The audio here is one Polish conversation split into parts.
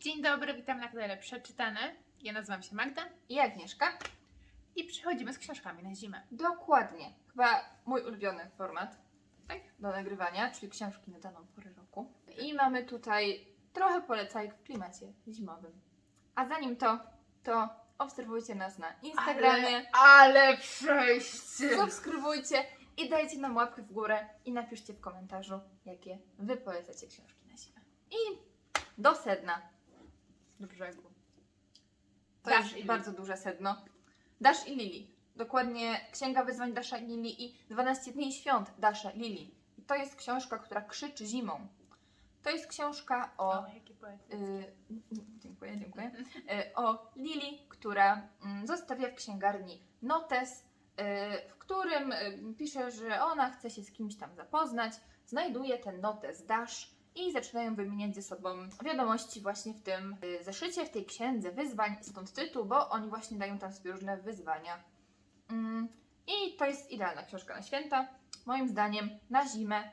Dzień dobry, witam na kanale Przeczytane. Ja nazywam się Magda I Agnieszka? i przychodzimy z książkami na zimę. Dokładnie. Chyba mój ulubiony format Tak? do nagrywania, czyli książki na daną porę roku. I mamy tutaj trochę polecajek w klimacie zimowym. A zanim to, to obserwujcie nas na Instagramie, ale przejście! subskrybujcie i dajcie nam łapkę w górę i napiszcie w komentarzu, jakie wy polecacie książki na zimę. I do sedna. Do brzegu. To Dash jest i bardzo duże sedno. Dash i Lili. Dokładnie Księga Wyzwań Dasha i Lili i 12 Dni Świąt Dasha i Lili. I to jest książka, która krzyczy zimą. To jest książka o... O, jakie y, dziękuję, dziękuję. Y, o Lili, która mm, zostawia w księgarni notes, y, w którym y, pisze, że ona chce się z kimś tam zapoznać. Znajduje ten notes Dash i zaczynają wymieniać ze sobą wiadomości właśnie w tym y, zeszycie, w tej księdze wyzwań, stąd tytuł, bo oni właśnie dają tam sobie różne wyzwania. Mm, I to jest idealna książka na święta. Moim zdaniem na zimę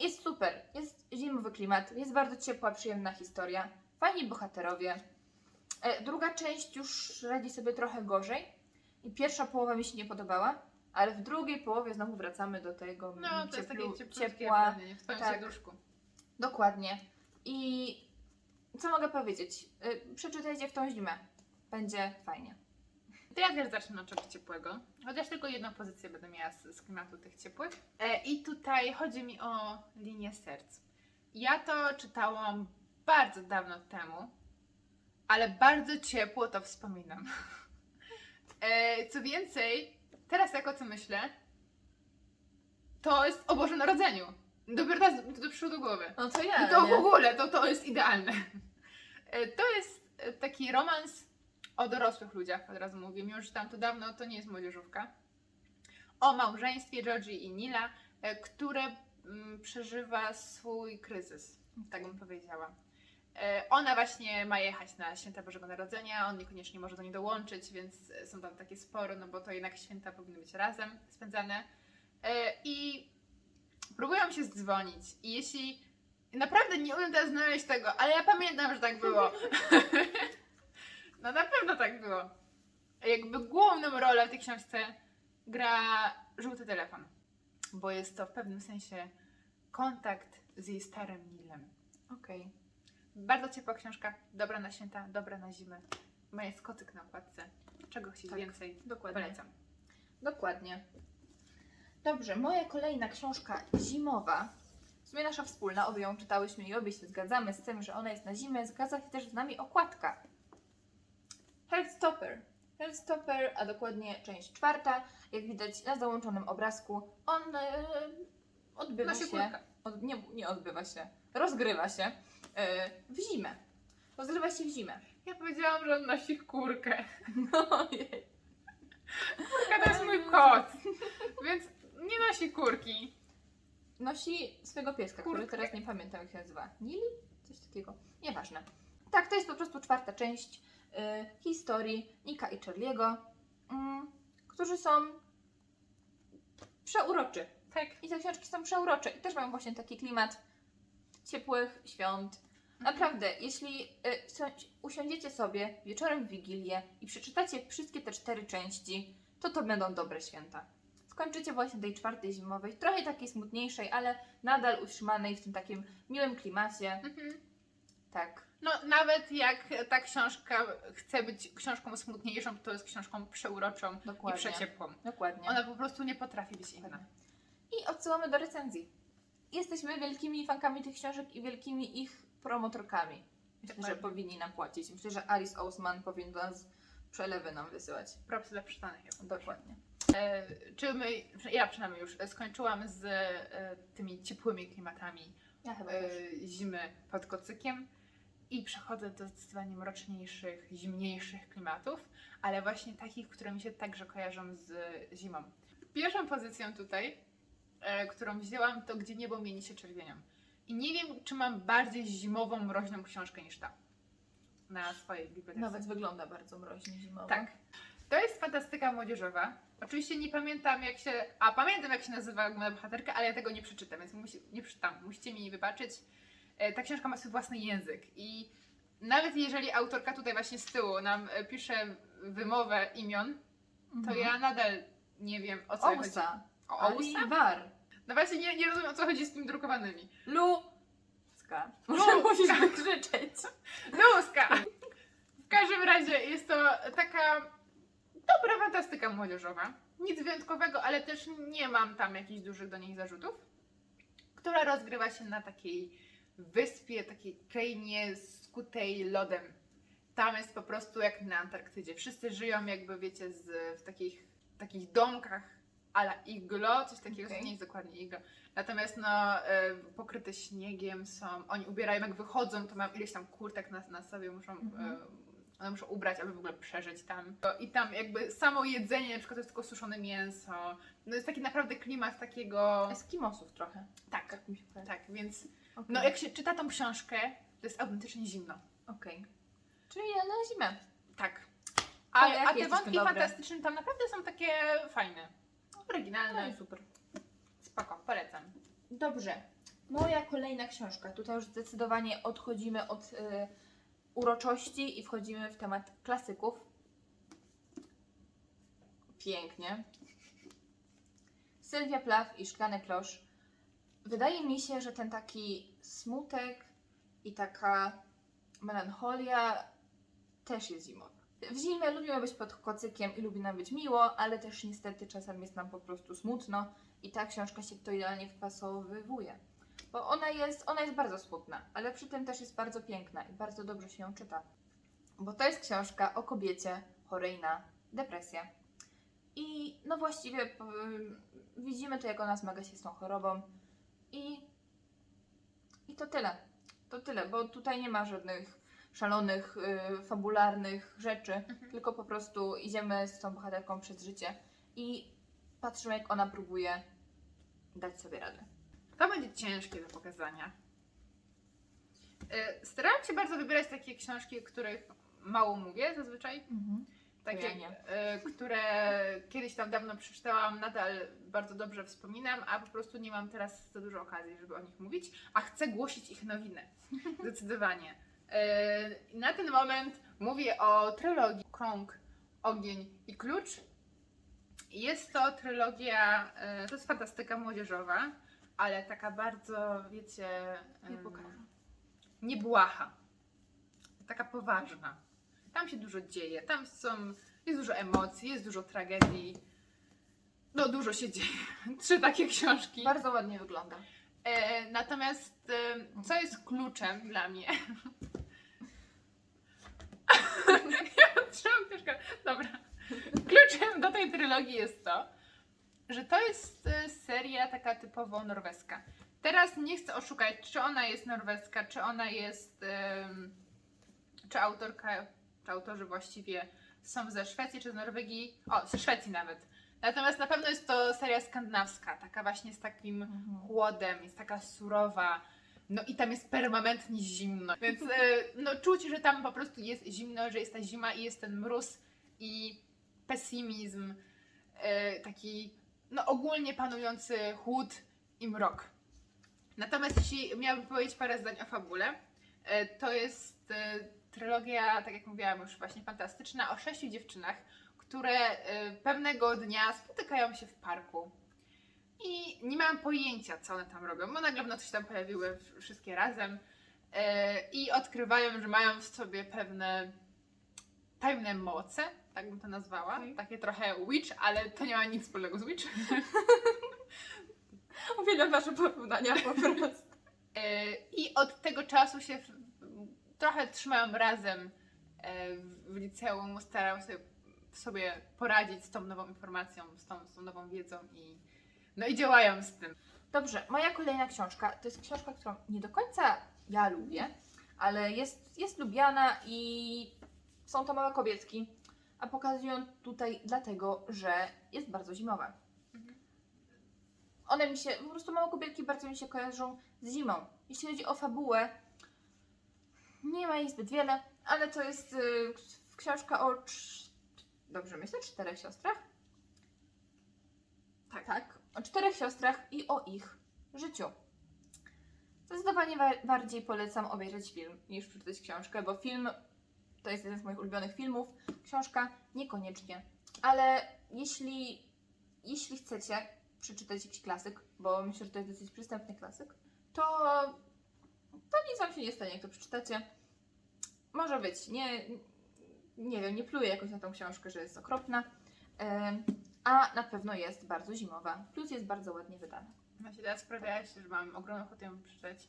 jest super. Jest zimowy klimat, jest bardzo ciepła, przyjemna historia, fajni bohaterowie. E, druga część już radzi sobie trochę gorzej i pierwsza połowa mi się nie podobała, ale w drugiej połowie znowu wracamy do tego No, to jest takie cieplu- ciepła. w twoim tak. serduszku. Dokładnie. I co mogę powiedzieć? Y, przeczytajcie w tą zimę. Będzie fajnie. To ja też zacznę od czegoś ciepłego. Chociaż tylko jedną pozycję będę miała z, z klimatu tych ciepłych. E, I tutaj chodzi mi o linię serc. Ja to czytałam bardzo dawno temu, ale bardzo ciepło to wspominam. E, co więcej, teraz jak o tym myślę, to jest o Bożym Narodzeniu. Dopiero teraz mi to przyszło do głowy. No to ja. I to w ogóle, to, to jest idealne. E, To jest e, taki romans o dorosłych ludziach, od razu mówię, mimo że tam to dawno, to nie jest młodzieżówka. O małżeństwie Georgie i Nila, e, które mm, przeżywa swój kryzys, tak bym powiedziała. E, Ona właśnie ma jechać na święta Bożego Narodzenia, on niekoniecznie może do niej dołączyć, więc e, są tam takie spory, no bo to jednak święta powinny być razem spędzane. E, I próbują się zdzwonić i jeśli naprawdę nie umiem teraz znaleźć tego, ale ja pamiętam, że tak było. no na pewno tak było. Jakby główną rolę w tej książce gra żółty telefon, bo jest to w pewnym sensie kontakt z jej starym Nilem. Okej. Bardzo ciepła książka, dobra na święta, dobra na zimę. Ma jest kocyk na okładce. Czego chcieć Tak, więcej? Dokładnie. Polecam. Dokładnie. Dobrze, moja kolejna książka zimowa. W sumie nasza wspólna, obie ją czytałyśmy i obie się zgadzamy z tym, że ona jest na zimę. Zgadza się też z nami okładka. Heartstopper. Heartstopper, a dokładnie część czwarta. Jak widać na załączonym obrazku, on e, odbywa się. kurtkę. Od, nie, nie odbywa się. Rozgrywa się e, w zimę. Rozgrywa się w zimę. Ja powiedziałam, że on nosi kurkę. Ojej. Kurka to jest mój kot. Więc nie nosi kurki. Nosi swego pieska, który teraz nie pamiętam jak się nazywa. Nili? Coś takiego. Nieważne. Tak, to jest po prostu czwarta część y, historii Nika i Charlie'ego, mm, którzy są przeuroczy. Tak. I te książki są przeurocze i też mają właśnie taki klimat ciepłych świąt. Naprawdę, jeśli y, sią- usiądziecie sobie wieczorem w Wigilię i przeczytacie wszystkie te cztery części, to to będą dobre święta. Skończycie właśnie tej czwartej zimowej, trochę takiej smutniejszej, ale nadal utrzymanej w tym takim miłym klimacie. Mhm. Tak, No nawet jak ta książka chce być książką smutniejszą, to jest książką przeuroczą i dokładnie. przeciepłą. Dokładnie. Ona po prostu nie potrafi być inna. I odsyłamy do recenzji. Jesteśmy wielkimi fankami tych książek i wielkimi ich promotorkami. Myślę, że powinni nam płacić. Myślę, że Alice Ousman powinien do nas przelewy nam wysyłać. Propsy dla poproszę. Dokładnie. E, czy my, ja przynajmniej już e, skończyłam z e, tymi ciepłymi klimatami Ja e, zimy pod kocykiem i przechodzę do zdecydowanie mroczniejszych, zimniejszych klimatów, ale właśnie takich, które mi się także kojarzą z zimą. Pierwszą pozycją tutaj, e, którą wzięłam, to Gdzie niebo mieni się czerwienią. I nie wiem, czy mam bardziej zimową, mroźną książkę niż ta na swojej bibliotece. Nawet wygląda bardzo mroźnie zimowo. Tak. To jest fantastyka młodzieżowa. Oczywiście nie pamiętam jak się. A pamiętam jak się nazywa główna bohaterka, ale ja tego nie przeczytam, więc musi, nie przeczytam. Musicie mi wybaczyć. E, Ta książka ma swój własny język i nawet jeżeli autorka tutaj właśnie z tyłu nam e, pisze wymowę imion, to Mhm. ja nadal nie wiem o co chodzi. Ousa. O Ousa? Alivar. No właśnie nie, nie rozumiem o co chodzi z tymi drukowanymi. Luska. Muszę Luska. musisz wykrzyczeć. Luska! W każdym razie jest to taka dobra fantastyka młodzieżowa. Nic wyjątkowego, ale też nie mam tam jakichś dużych do niej zarzutów. Która rozgrywa się na takiej wyspie, takiej krainie skutej lodem. Tam jest po prostu jak na Antarktydzie. Wszyscy żyją jakby, wiecie, z, w takich, takich domkach ala iglo, coś takiego, Okej. nie jest dokładnie iglo. Natomiast no, e, pokryte śniegiem są, oni ubierają, jak wychodzą, to mają ileś tam kurtek na, na sobie, muszą, Mhm. e, one muszą ubrać, aby w ogóle przeżyć tam. I tam jakby samo jedzenie, na przykład to jest tylko suszone mięso. No jest taki naprawdę klimat takiego... Eskimosów trochę. Tak, Tak mi się kojarzy. tak, więc Okej. no jak się czyta tą książkę, to jest autentycznie zimno. Okej. Czyli ja na zimę. Tak. A A, te wątki fantastyczne tam naprawdę są takie fajne. Oryginalne. No i super. Spoko, polecam. Dobrze. Moja kolejna książka. Tutaj już zdecydowanie odchodzimy od y, uroczości i wchodzimy w temat klasyków. Pięknie. Sylwia Plath i Szklany Klosz. Wydaje mi się, że ten taki smutek i taka melancholia też jest zimowa. W zimę lubimy być pod kocykiem i lubi nam być miło, ale też niestety czasem jest nam po prostu smutno i ta książka się w to idealnie wpasowywuje. Bo ona jest, ona jest bardzo smutna, ale przy tym też jest bardzo piękna i bardzo dobrze się ją czyta. Bo to jest książka o kobiecie chorej na depresję. I no właściwie p- widzimy to, jak ona zmaga się z tą chorobą. I, I to tyle. To tyle, bo tutaj nie ma żadnych szalonych, y, fabularnych rzeczy, tylko po prostu idziemy z tą bohaterką przez życie i patrzymy, jak ona próbuje dać sobie radę. To będzie ciężkie do pokazania. Y, Starałam się bardzo wybierać takie książki, o których mało mówię zazwyczaj. Takie, To ja y, które kiedyś tam dawno przeczytałam, nadal bardzo dobrze wspominam, a po prostu nie mam teraz za dużo okazji, żeby o nich mówić, a chcę głosić ich nowinę. Zdecydowanie. Y, Na ten moment mówię o trylogii Krąg, Ogień i Klucz. Jest to trylogia, y, to jest fantastyka młodzieżowa, ale taka bardzo, wiecie, Nie ym, pokażę. niebłaha. Taka poważna. Tam się dużo dzieje, tam są, jest dużo emocji, jest dużo tragedii. No, dużo się dzieje. Trzy takie książki. Bardzo ładnie wygląda. Natomiast co jest kluczem dla mnie? ja trzymam książkę. Dobra. Kluczem do tej trylogii jest to, że to jest e, seria taka typowo norweska. Teraz nie chcę oszukać, czy ona jest norweska, czy ona jest. czy autorka, czy autorzy właściwie są ze Szwecji, czy z Norwegii. O, ze Szwecji nawet. Natomiast na pewno jest to seria skandynawska, taka właśnie z takim chłodem, jest taka surowa. No i tam jest permanentnie zimno. Więc e, no czuć, że tam po prostu jest zimno, że jest ta zima i jest ten mróz i pesymizm, e, taki no ogólnie panujący chłód i mrok. Natomiast jeśli miałabym powiedzieć parę zdań o fabule, e, to jest e, trylogia, tak jak mówiłam już właśnie fantastyczna, o sześciu dziewczynach, które e, pewnego dnia spotykają się w parku. I nie mam pojęcia, co one tam robią, bo nagle w nocy się tam pojawiły wszystkie razem e, i odkrywają, że mają w sobie pewne tajemne moce, tak bym to nazwała. Okej. Takie trochę witch, ale to nie ma nic wspólnego z witch. Uwielbiam wasze porównania po prostu. E, I od tego czasu się trochę trzymają razem e, w liceum, starają się sobie poradzić z tą nową informacją, z tą, z tą nową wiedzą i no i działają z tym. Dobrze, moja kolejna książka to jest książka, którą nie do końca ja lubię, ale jest, jest lubiana i są to małe kobietki, a pokazują tutaj dlatego, że jest bardzo zimowa. Mhm. One mi się, po prostu małe kobietki bardzo mi się kojarzą z zimą. Jeśli chodzi o fabułę, nie ma jej zbyt wiele, ale to jest y, książka o, dobrze myślę, czterech siostrach? Tak. Tak, o czterech siostrach i o ich życiu. Zdecydowanie wa- bardziej polecam obejrzeć film niż przeczytać książkę, bo film to jest jeden z moich ulubionych filmów, książka niekoniecznie. Ale jeśli, jeśli chcecie przeczytać jakiś klasyk, bo myślę, że to jest dosyć przystępny klasyk, to, to nic Wam się nie stanie, jak to przeczytacie. Może być, nie, nie wiem, nie pluję jakoś na tą książkę, że jest okropna, a na pewno jest bardzo zimowa, plus jest bardzo ładnie wydana. Właśnie teraz sprawiałaś, że mam ogromną ochotę ją przeczytać.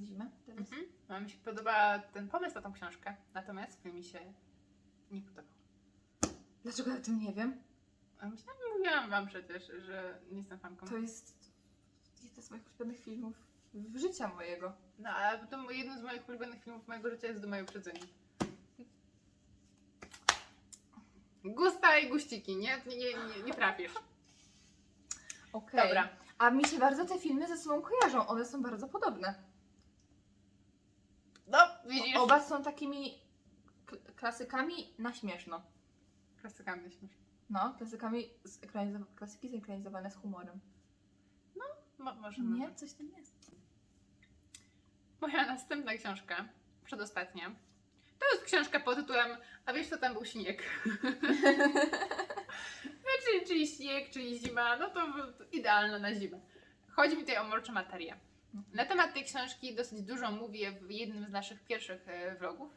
Zimę teraz? Mhm. No, mi się podoba ten pomysł na tą książkę, natomiast film mi się nie podobał. Dlaczego o tym nie wiem? A Myślałam, mówiłam wam przecież, że nie jestem fanką. To jest jeden z moich ulubionych filmów w życia mojego. No, ale to jeden z moich ulubionych filmów mojego życia jest Duma i Uprzedzenie. Gusta i guściki, nie? Nie, nie, nie, trafisz. Okej. Dobra. A mi się bardzo te filmy ze sobą kojarzą. One są bardzo podobne. No, widzisz? Oba są takimi kl- klasykami na śmieszno. Klasykami myślisz. No, klasykami zekranizow- klasyki zekranizowane z humorem. Mo, może Nie? Coś tam jest. Moja następna książka, przedostatnia, to jest książka pod tytułem A wiesz co tam był śnieg? czyli, czyli śnieg, czyli zima, no to, to idealne na zimę. Chodzi mi tutaj o Morcze Materię. Na temat tej książki dosyć dużo mówię w jednym z naszych pierwszych e, vlogów.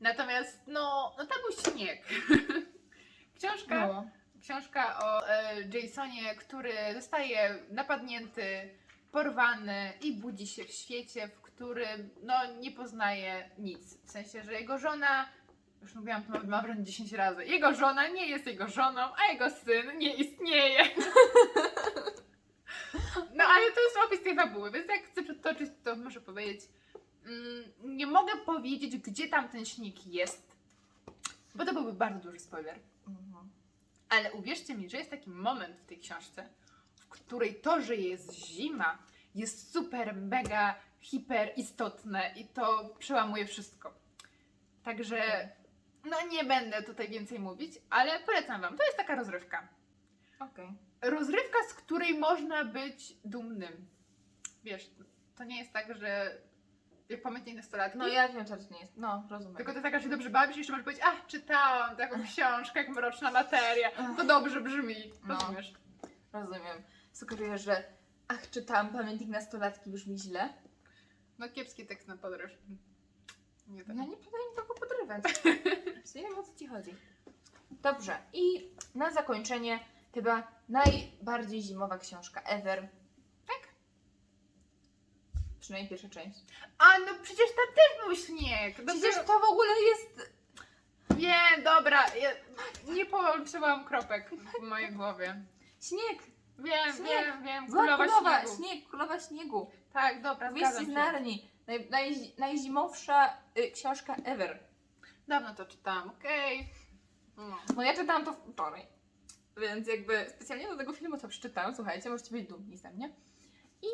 Natomiast, no, no tam był śnieg. Książka, No. książka o e, Jasonie, który zostaje napadnięty, porwany i budzi się w świecie, w którym no, nie poznaje nic. W sensie, że jego żona, już mówiłam to mam wręcz 10 razy, jego żona nie jest jego żoną, a jego syn nie istnieje. No ale to jest opis tej fabuły, więc jak chcę przytoczyć, to muszę powiedzieć. Mm, nie mogę powiedzieć, gdzie tam ten śnieg jest, bo to byłby bardzo duży spoiler. Mhm. Ale uwierzcie mi, że jest taki moment w tej książce, w której to, że jest zima, jest super, mega, hiper istotne i to przełamuje wszystko. Także, no nie będę tutaj więcej mówić, ale polecam Wam. To jest taka rozrywka. Okej. Rozrywka, z której można być dumnym. Wiesz, to nie jest tak, że jak pamiętnik nastolatki, No ja wiem, to nie jest. No, rozumiem. tylko to taka, że się dobrze bawisz i jeszcze możesz powiedzieć, ach, czytałam taką książkę, jak mroczna materia. To dobrze brzmi, No. rozumiesz? Rozumiem. Sugerujesz, że ach, czytałam pamiętnik nastolatki brzmi źle. No kiepski tekst na podróż. Nie tak. Ja nie próbuję nikogo podrywać. nie wiem o co ci chodzi. Dobrze, i na zakończenie chyba najbardziej zimowa książka ever. Tak? Przynajmniej pierwsza część. A no przecież tam też był śnieg. Przecież Dopiero... to w ogóle jest. Nie, dobra, ja nie połączyłam kropek w mojej głowie. Śnieg! Wiem, Śnieg. wiem, wiem, królowa królowa, śniegu. śnieg, królowa śniegu. Tak, dobra, Wieści zgadzam z. Narni. Naj, naj, najzimowsza y, książka ever. Dawno to czytałam, okej. No. No ja czytałam to wczoraj. Więc jakby specjalnie do tego filmu to przeczytałam. Słuchajcie, możecie być dumni ze mnie. I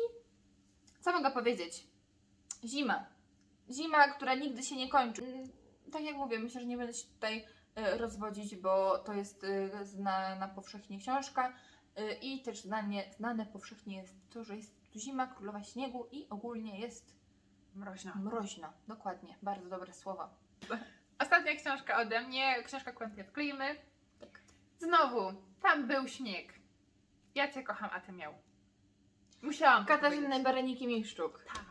co mogę powiedzieć? Zima. Zima, która nigdy się nie kończy. Mm, Tak jak mówię, myślę, że nie będę się tutaj e, rozwodzić, bo to jest e, znana powszechnie książka e, i też znanie, znane powszechnie jest to, że jest zima, królowa śniegu i ogólnie jest Mroźno. mroźno. Dokładnie, bardzo dobre słowa. Ostatnia książka ode mnie, książka Quentin Klimy. Tak. Znowu, tam był śnieg. Ja cię kocham, a ty miał. Musiałam to Katarzyna powiedzieć. Miszczuk. Tak.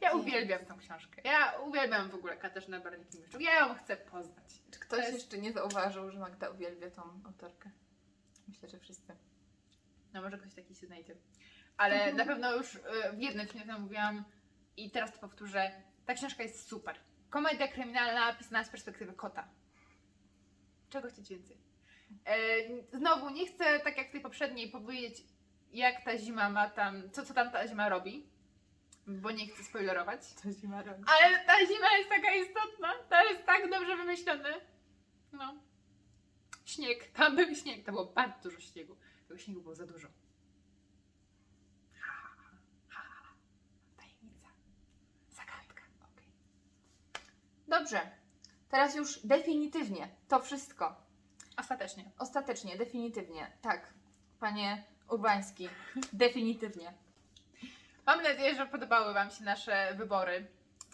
Ja uwielbiam tą książkę. Ja uwielbiam w ogóle Katarzynę Barniki-Miszczuk. Ja ją chcę poznać. Czy ktoś To jest- jeszcze nie zauważył, że Magda uwielbia tą autorkę? Myślę, że wszyscy. No może ktoś taki się znajdzie. Ale Mhm. na pewno już y, w jednym filmie to mówiłam i teraz to powtórzę. Ta książka jest super. Komedia kryminalna pisana z perspektywy kota. Czego chcieć więcej? E, znowu, nie chcę, tak jak w tej poprzedniej, powiedzieć, jak ta zima ma tam, co, co tam ta zima robi, bo nie chcę spoilerować. To zima robi. Ale ta zima jest taka istotna, to jest tak dobrze wymyślone. No. Śnieg, tam był śnieg, to było bardzo dużo śniegu. Tego śniegu było za dużo. Dobrze. Teraz już definitywnie to wszystko. Ostatecznie. Ostatecznie, definitywnie. Tak, panie Urbański. Definitywnie. Mam nadzieję, że podobały Wam się nasze wybory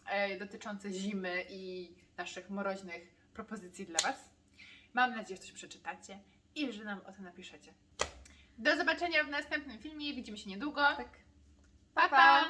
e, dotyczące zimy i naszych mroźnych propozycji dla Was. Mam nadzieję, że coś przeczytacie i że nam o tym napiszecie. Do zobaczenia w następnym filmie. Widzimy się niedługo. Tak. Pa, pa!